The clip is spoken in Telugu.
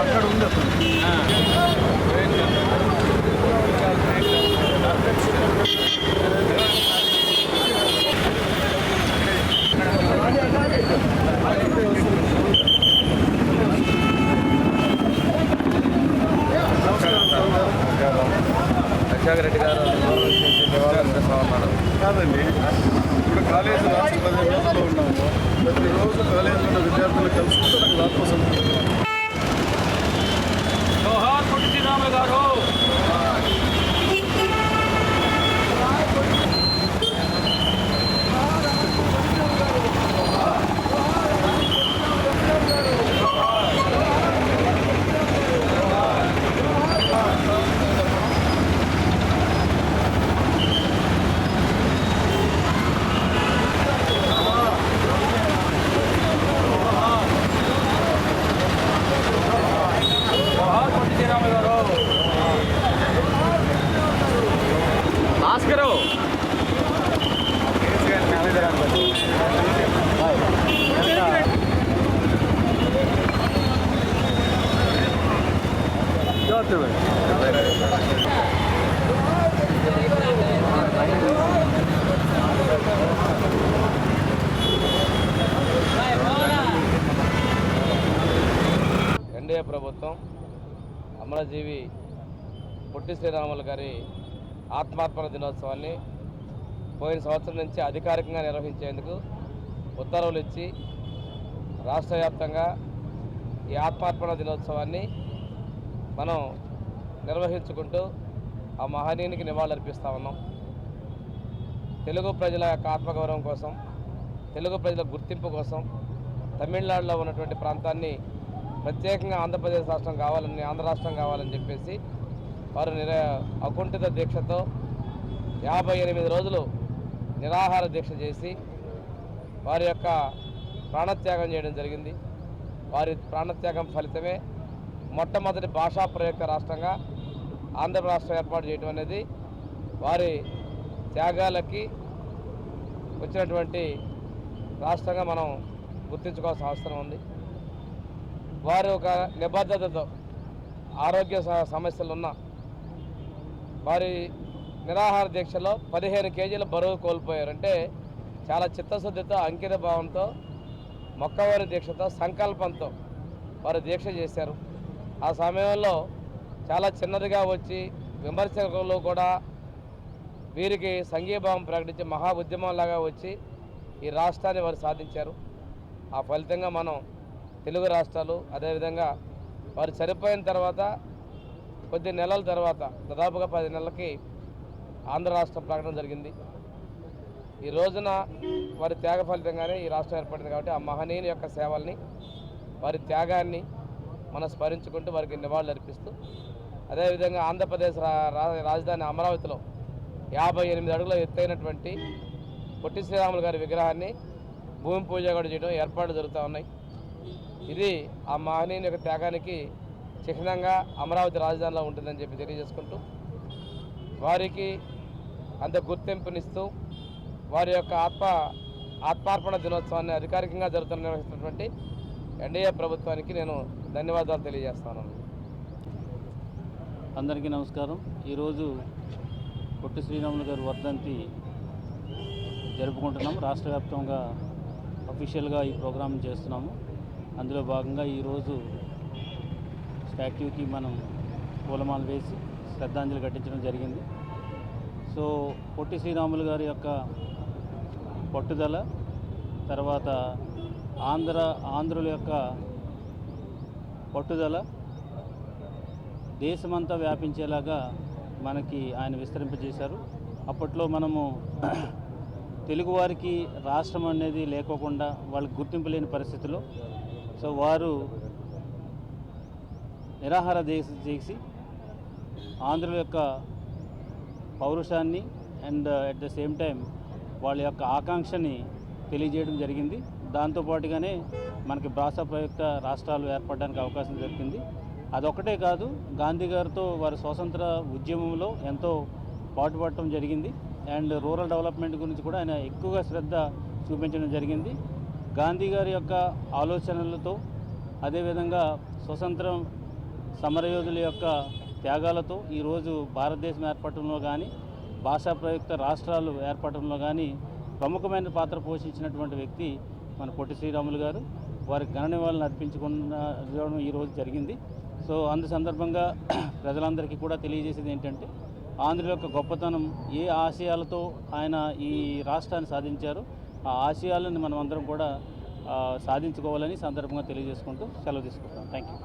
అక్కడ ఉంది అప్పుడు కాదండి. ఇప్పుడు కాలేజీ రాష్ట్ర పదిహేను రోజుల్లో ఉన్నాము. ప్రతిరోజు కాలేజీలో ఉన్న విద్యార్థులు కలుసుకుంటే నాకు లాభం అమరజీవి పొట్టి శ్రీరాములు గారి ఆత్మార్పణ దినోత్సవాన్ని పోయిన సంవత్సరం నుంచి అధికారికంగా నిర్వహించేందుకు ఉత్తర్వులు ఇచ్చి రాష్ట్ర వ్యాప్తంగా ఈ ఆత్మార్పణ దినోత్సవాన్ని మనం నిర్వహించుకుంటూ ఆ మహనీయునికి నివాళులర్పిస్తూ ఉన్నాం. తెలుగు ప్రజల యొక్క ఆత్మగౌరవం కోసం తెలుగు ప్రజల గుర్తింపు కోసం తమిళనాడులో ఉన్నటువంటి ప్రాంతాన్ని ప్రత్యేకంగా ఆంధ్రప్రదేశ్ రాష్ట్రం కావాలని ఆంధ్ర రాష్ట్రం కావాలని చెప్పేసి వారు నిర అకుంఠిత దీక్షతో యాభై ఎనిమిది రోజులు నిరాహార దీక్ష చేసి వారి యొక్క ప్రాణత్యాగం చేయడం జరిగింది. వారి ప్రాణత్యాగం ఫలితమే మొట్టమొదటి భాషా ప్రయుక్త రాష్ట్రంగా ఆంధ్ర రాష్ట్రం ఏర్పాటు చేయడం అనేది వారి త్యాగాలకి వచ్చినటువంటి రాష్ట్రంగా మనం గుర్తించుకోవాల్సిన అవసరం ఉంది. వారి ఒక నిబద్ధతతో ఆరోగ్య స- సమస్యలు ఉన్న వారి నిరాహార దీక్షలో పదిహేను కేజీల బరువు కోల్పోయారు అంటే చాలా చిత్తశుద్ధితో అంకిత భావంతో మొక్కవారి దీక్షతో సంకల్పంతో వారు దీక్ష చేశారు. ఆ సమయంలో చాలా చిన్నదిగా వచ్చి విమర్శకులు కూడా వీరికి సంఘీభావం ప్రకటించి మహా ఉద్యమంలాగా వచ్చి ఈ రాష్ట్రాన్ని వారు సాధించారు. ఆ ఫలితంగా మనం తెలుగు రాష్ట్రాలు అదేవిధంగా వారు చనిపోయిన తర్వాత కొద్ది నెలల తర్వాత దాదాపుగా పది నెలలకి ఆంధ్ర రాష్ట్రం ప్రకటన జరిగింది. ఈ రోజున వారి త్యాగ ఫలితంగానే ఈ రాష్ట్రం ఏర్పడింది కాబట్టి ఆ మహనీయుని యొక్క సేవల్ని వారి త్యాగాన్ని మనం స్మరించుకుంటూ వారికి నివాళులు అర్పిస్తూ అదేవిధంగా ఆంధ్రప్రదేశ్ రాజధాని అమరావతిలో యాభై ఎనిమిది అడుగుల ఎత్తైనటువంటి పొట్టి శ్రీరాములు గారి విగ్రహాన్ని భూమి పూజ కూడా చేయడం ఏర్పాట్లు జరుగుతూ ఉన్నాయి. ఇది ఆ మహనీయుని యొక్క త్యాగానికి చిహ్నంగా అమరావతి రాజధానిలో ఉంటుందని చెప్పి తెలియజేసుకుంటూ వారికి అంత గుర్తింపునిస్తూ వారి యొక్క ఆత్మ ఆత్మార్పణ దినోత్సవాన్ని అధికారికంగా జరుగుతున్న నిర్వహిస్తున్నటువంటి ఎన్డీఏ ప్రభుత్వానికి నేను ధన్యవాదాలు తెలియజేస్తాను. అందరికీ నమస్కారం. ఈరోజు పొట్టి శ్రీరాములు గారి వర్ధంతి జరుపుకుంటున్నాం రాష్ట్ర వ్యాప్తంగా అఫీషియల్గా ఈ ప్రోగ్రాం చేస్తున్నాము. అందులో భాగంగా ఈరోజు స్టాట్యూకి మనం పూలమాలు వేసి శ్రద్ధాంజలి ఘటించడం జరిగింది. సో పొట్టి శ్రీరాములు గారి యొక్క పట్టుదల తర్వాత ఆంధ్ర ఆంధ్రుల యొక్క పట్టుదల దేశమంతా వ్యాపించేలాగా మనకి ఆయన విస్తరింపజేశారు. అప్పట్లో మనము తెలుగువారికి రాష్ట్రం అనేది లేకోకుండా వాళ్ళకి గుర్తింపు లేని పరిస్థితిలో సో వారు నిరాహార దీక్ష చేసి ఆంధ్రుల యొక్క పౌరుషాన్ని and at the same time వాళ్ళ యొక్క ఆకాంక్షని తెలియజేయడం జరిగింది. దాంతోపాటుగానే మనకి భాషా ప్రయుక్త రాష్ట్రాలు ఏర్పడడానికి అవకాశం దొరికింది. అదొకటే కాదు గాంధీ గారితో వారి స్వాతంత్ర ఉద్యమంలో ఎంతో పాటుపడటం జరిగింది. అండ్ రూరల్ డెవలప్మెంట్ గురించి కూడా ఆయన ఎక్కువగా శ్రద్ధ చూపించడం జరిగింది. గాంధీ గారి యొక్క ఆలోచనలతో అదేవిధంగా స్వతంత్రం సమరయోధుల యొక్క త్యాగాలతో ఈరోజు భారతదేశం ఏర్పడటంలో కానీ భాషా ప్రయుక్త రాష్ట్రాలు ఏర్పడటంలో కానీ ప్రముఖమైన పాత్ర పోషించినటువంటి వ్యక్తి మన పొట్టి శ్రీరాములు గారు. వారికి ఘన నివాళులను అర్పించుకున్న ఈరోజు జరిగింది. సో అందు సందర్భంగా ప్రజలందరికీ కూడా తెలియజేసేది ఏంటంటే ఆంధ్రుల యొక్క గొప్పతనం ఏ ఆశయాలతో ఆయన ఈ రాష్ట్రాన్ని సాధించారు ఆ ఆశయాలను మనం అందరం కూడా సాధించుకోవాలని సందర్భంగా తెలియజేసుకుంటూ సెలవు తీసుకుంటాం థ్యాంక్ యూ